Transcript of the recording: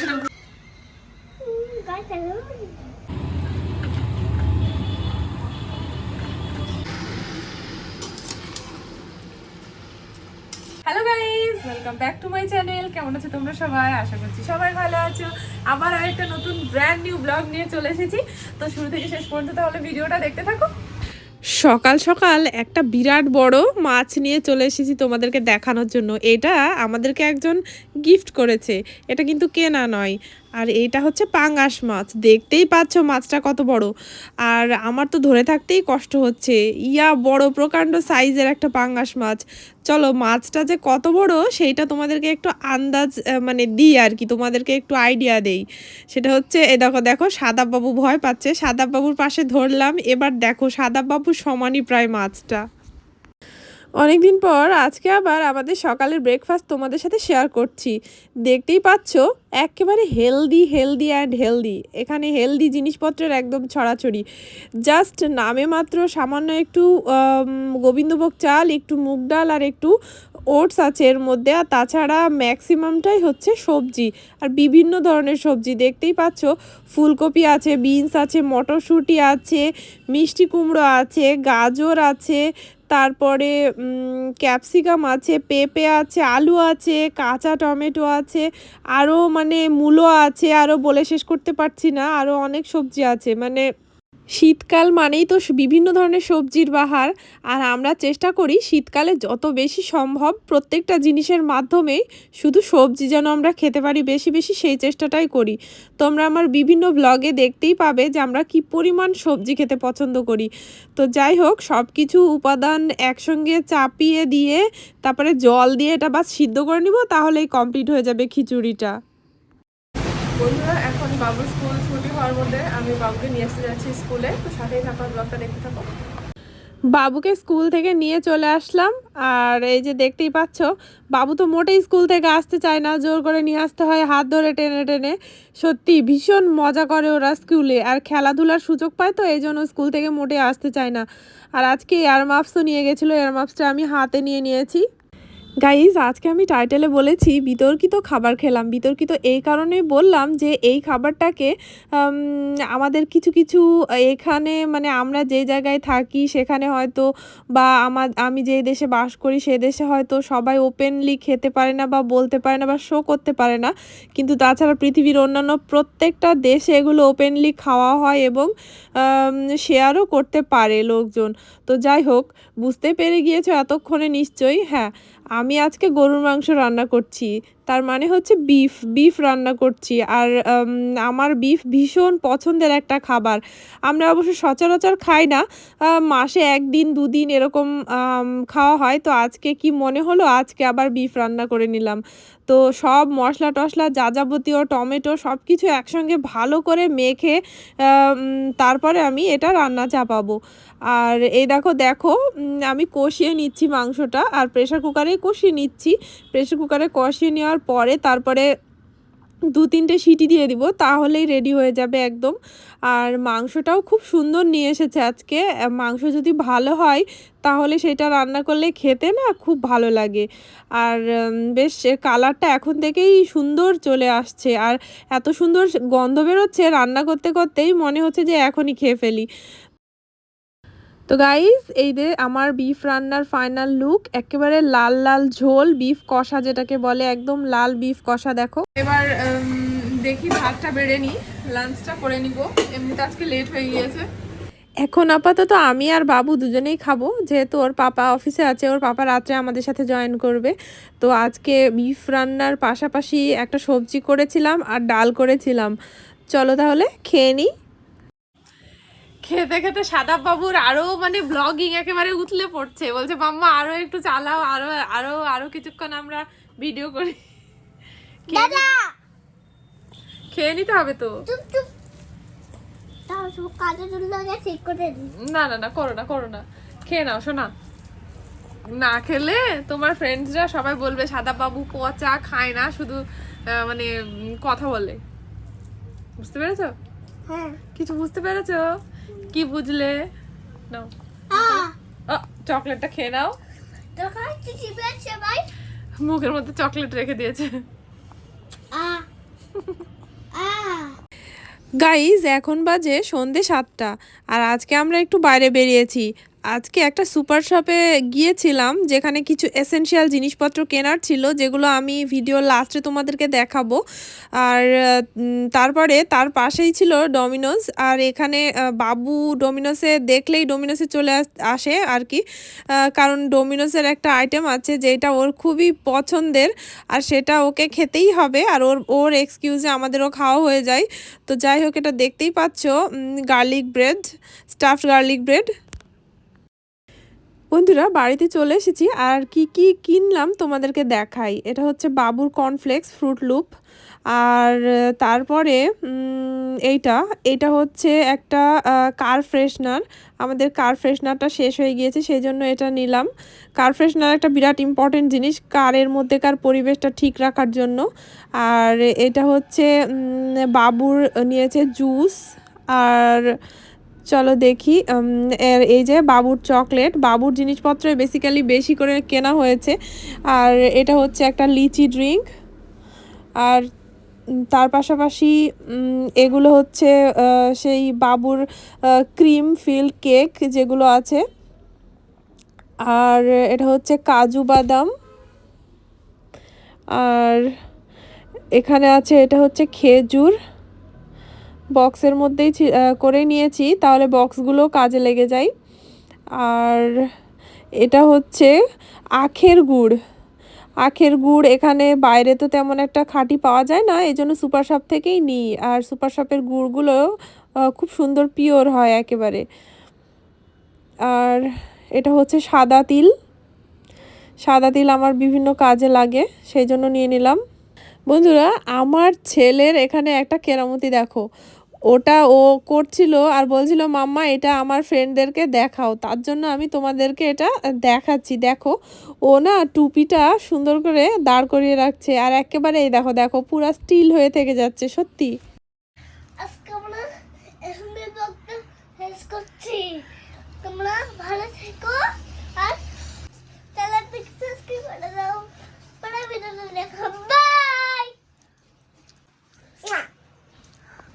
সাথে hello guys welcome back to my channel কেমন আছো তোমরা সবাই? আশা করছি সবাই ভালো আছো। আবার আরেকটা নতুন ব্র্যান্ড নিউ ব্লগ নিয়ে চলে এসেছি। তো শুরু থেকে শেষ পর্যন্ত তাহলে ভিডিওটা দেখতে থাকো। সকাল সকাল একটা বিরাট বড় মাছ নিয়ে চলে এসেছি তোমাদেরকে দেখানোর জন্য। এটা আমাদেরকে একজন গিফট করেছে। এটা কিন্তু কেনা নয়। আর এইটা হচ্ছে পাঙ্গাস মাছ। দেখতেই পাচ্ছ মাছটা কত বড়। আর আমার তো ধরে থাকতেই কষ্ট হচ্ছে। ইয়া, বড়, প্রকাণ্ড সাইজের একটা পাঙ্গাস মাছ। চলো, মাছটা যে কত বড়, সেইটা তোমাদেরকে একটু আন্দাজ মানে দিই আর কি। তোমাদেরকে একটু আইডিয়া দেই। সেটা হচ্ছে, এ দেখো দেখো সাদাব বাবু ভয় পাচ্ছে। সাদাব বাবুর পাশে ধরলাম। এবার দেখো সাদাব বাবু সমানই প্রায় মাছটা। অনেকদিন পর আজকে আবার আমাদের সকালের ব্রেকফাস্ট তোমাদের সাথে শেয়ার করছি। দেখতেই পাচ্ছ, একেবারে হেলদি হেলদি অ্যান্ড হেলদি এখানে হেলদি জিনিসপত্রের একদম ছড়াছড়ি। জাস্ট নামে মাত্র সামান্য একটু গোবিন্দভোগ চাল, একটু মুগ ডাল আর একটু ওটস আছে এর মধ্যে। আর তাছাড়া ম্যাক্সিমামটাই হচ্ছে সবজি আর বিভিন্ন ধরনের সবজি। দেখতেই পাচ্ছ, ফুলকপি আছে বিনস আছে, মটরশুঁটি আছে, মিষ্টি কুমড়ো আছে, গাজর আছে তারপরে ক্যাপসিকাম আছে, পেঁপে আছে, আলু আছে, কাঁচা টমেটো আছে, আরও মানে মূলো আছে, আরও বলে শেষ করতে পারছি না, আরও অনেক সবজি আছে। মানে শীতকাল মানেই তো বিভিন্ন ধরনের সবজির বাহার। আর আমরা চেষ্টা করি শীতকালে যত বেশি সম্ভব প্রত্যেকটা জিনিসের মাধ্যমেই শুধু সবজি যেন আমরা খেতে পারি বেশি বেশি, সেই চেষ্টাটাই করি। তোমরা আমার বিভিন্ন ব্লগে দেখতেই পাবে যে আমরা কি পরিমাণ সবজি খেতে পছন্দ করি। তো যাই হোক সব কিছু উপাদান একসঙ্গে চাপিয়ে দিয়ে, তারপরে জল দিয়ে এটা বাস সিদ্ধ করে নিব, তাহলেই কমপ্লিট হয়ে যাবে খিচুড়িটা। বন্ধুরা বাবুর স্কুল ছুটি হওয়ার মধ্যে আমি বাবুকে নিয়ে আসতে যাচ্ছি স্কুলে। তো সাথেই থাকো ব্লগটা দেখতে থাকো। বাবুকে স্কুল থেকে নিয়ে চলে আসলাম, আর এই যে দেখতেই পাচ্ছ, বাবু তো মোটেই স্কুল থেকে আসতে চায় না, জোর করে নিয়ে আসতে হয়, হাত ধরে টেনে টেনে। সত্যি ভীষণ মজা করে ওরা স্কুলে, আর খেলাধুলার সুযোগ পায় তো, এই জন্য স্কুল থেকে মোটে আসতে চায় না। আর আজকে এয়ারমাপসও নিয়ে গেছিল এয়ারমাপসটা আমি হাতে নিয়ে নিয়েছি। গাইজ আজকে আমি টাইটেলে বলেছি বিতর্কিত খাবার খেলাম। বিতর্কিত এই কারণেই বললাম যে এই খাবারটাকে আমাদের কিছু কিছু, এখানে মানে আমরা যে জায়গায় থাকি, সেখানে হয়তো বা আমার, আমি যে দেশে বাস করি, সে দেশে হয়তো সবাই ওপেনলি খেতে পারে না বা বলতে পারে না বা শো করতে পারে না। কিন্তু তাছাড়া পৃথিবীর অন্যান্য প্রত্যেকটা দেশে এগুলো ওপেনলি খাওয়া হয় এবং শেয়ারও করতে পারে লোকজন। তো যাই হোক, বুঝতে পেরে গিয়েছো এতক্ষণে নিশ্চয়ই হ্যাঁ। আমি আজকে গরুর মাংস রান্না করছি। তার মানে হচ্ছে বিফ বিফ রান্না করছি। আর আমার বিফ ভীষণ পছন্দের একটা খাবার। আমরা অবশ্য সচরাচর খাই না। মাসে একদিন, দুদিন এরকম খাওয়া হয়। তো আজকে কি মনে হলো? আজকে আবার বিফ রান্না করে নিলাম। তো সব মশলা টশলা যা যাবতীয় টমেটো সব কিছু একসঙ্গে ভালো করে মেখে তারপরে আমি এটা রান্না চাপাবো। আর এই দেখো দেখো আমি কষিয়ে নিচ্ছি মাংসটা। আর প্রেশার কুকারে কষিয়ে নিচ্ছি। প্রেশার কুকারে কষিয়ে নেওয়ার পরে তারপরে দু তিনটে সিটি দিয়ে দিব, তাহলেই রেডি হয়ে যাবে একদম। আর মাংসটাও খুব সুন্দর নিয়ে এসেছে আজকে। মাংস যদি ভালো হয়, তাহলে সেটা রান্না করলে খেতে না খুব ভালো লাগে। আর বেশ কালারটা এখন থেকেই সুন্দর চলে আসছে। আর এত সুন্দর গন্ধ বেরোচ্ছে রান্না করতে করতেই মনে হচ্ছে যে এখনই খেয়ে ফেলি। তো গাইস এই যে আমার বিফ রান্নার ফাইনাল লুক একেবারে লাল লাল ঝোল বিফ কষা যেটাকে বলে, একদম লাল বিফ কষা, দেখো। এবার দেখি ভাতটা বেড়ে নিই লাঞ্চটা করে নিব। এমনিতে আজকে লেট হয়ে গিয়েছে। এখন আপাতত আমি আর বাবু দুজনেই খাব, যেহেতু ওর পাপা অফিসে আছে, ওর পাপা রাত্রে আমাদের সাথে জয়েন করবে। তো আজকে বিফ রান্নার পাশাপাশি একটা সবজি করেছিলাম আর ডাল করেছিলাম। চলো তাহলে, খেয়ে নিই। খেতে খেতে সাদা বাবুর আরও মানে ব্লগিং একেবারে উতলে পড়ছে। বলছে মাম্মা আরও একটু চালাও আরও আরও আরও কিছুক্ষণ আমরা ভিডিও করি। খেয়ে নিতে হবে তো। না না না করো না করো না। খেয়ে নাও শোনা। না খেলে তোমার ফ্রেন্ডসরা সবাই বলবে সাদা বাবু পচা খায় না শুধু মানে কথা বলে। বুঝতে পেরেছ? হ্যাঁ। কিছু বুঝতে পেরেছ? কি বুঝলে? নাও। আ। চকলেটটা খেয়ে নাও। মুখের মধ্যে চকলেট রেখে দিয়েছে। গাইজ এখন বাজে সন্ধে সাতটা আর আজকে আমরা একটু বাইরে বেরিয়েছি। আজকে একটা সুপার শপে গিয়েছিলাম, যেখানে কিছু এসেনশিয়াল জিনিসপত্র কেনার ছিল, যেগুলো আমি ভিডিও লাস্টে তোমাদেরকে দেখাবো। আর তারপরে তার পাশেই ছিল ডমিনোস আর এখানে বাবু ডোমিনোসে দেখলেই ডোমিনোসে চলে আস- আর কি। কারণ ডোমিনোসের একটা আইটেম আছে, যেটা ওর খুবই পছন্দের, আর সেটা ওকে খেতেই হবে, আর ওর ওর এক্সকিউজে আমাদেরও খাওয়া হয়ে যায়। তো যাই হোক, এটা দেখতেই পাচ্ছ garlic bread stuffed garlic bread বন্ধুরা, বাড়িতে চলে এসেছি। আর কি কি কিনলাম তোমাদেরকে দেখাই? এটা হচ্ছে বাবুর কর্নফ্লেক্স ফ্রুট লুপ আর তারপরে এইটা এটা হচ্ছে একটা কার ফ্রেশনার আমাদের কার ফ্রেশনারটা শেষ হয়ে গিয়েছে সেই জন্য এটা নিলাম। কার ফ্রেশনার একটা বিরাট ইম্পর্টেন্ট জিনিস, কারের মধ্যেকার পরিবেশটা ঠিক রাখার জন্য। আর এটা হচ্ছে বাবুর নিয়েছে জুস আর চলো দেখি এই যে বাবুর চকলেট, বাবুর জিনিসপত্র বেসিক্যালি বেশি করে কেনা হয়েছে। আর এটা হচ্ছে একটা লিচি ড্রিঙ্ক আর তার পাশাপাশি এগুলো হচ্ছে সেই বাবুর ক্রিম ফিল কেক যেগুলো আছে। আর এটা হচ্ছে কাজু বাদাম। আর এখানে আছে, এটা হচ্ছে খেজুর। বক্সের মধ্যেই করে নিয়েছি, তাহলে বক্সগুলো কাজে লেগে যায়। আর এটা হচ্ছে আখের গুড়। আখের গুড় এখানে বাইরে তো তেমন একটা খাঁটি পাওয়া যায় না, এই জন্য সুপার শপ থেকেই নিই। আর সুপার শপের গুড়গুলো খুব সুন্দর পিওর হয় একেবারে। আর এটা হচ্ছে সাদা তিল। সাদা তিল আমার বিভিন্ন কাজে লাগে, সেই জন্য নিয়ে নিলাম। বন্ধুরা, আমার ছেলের এখানে একটা কেরামতি দেখো। ওটা ও করছিল আর বলছিল, মাম্মা, এটা আমার ফ্রেন্ডদেরকে দেখাও। তার জন্য আমি তোমাদেরকে এটা দেখাচ্ছি। দেখো, ও না টুপিটা সুন্দর করে দাঁড় করিয়ে রাখছে। আর একেবারে এই দেখো দেখো, পুরা স্টিল হয়ে থেকে যাচ্ছে, সত্যি।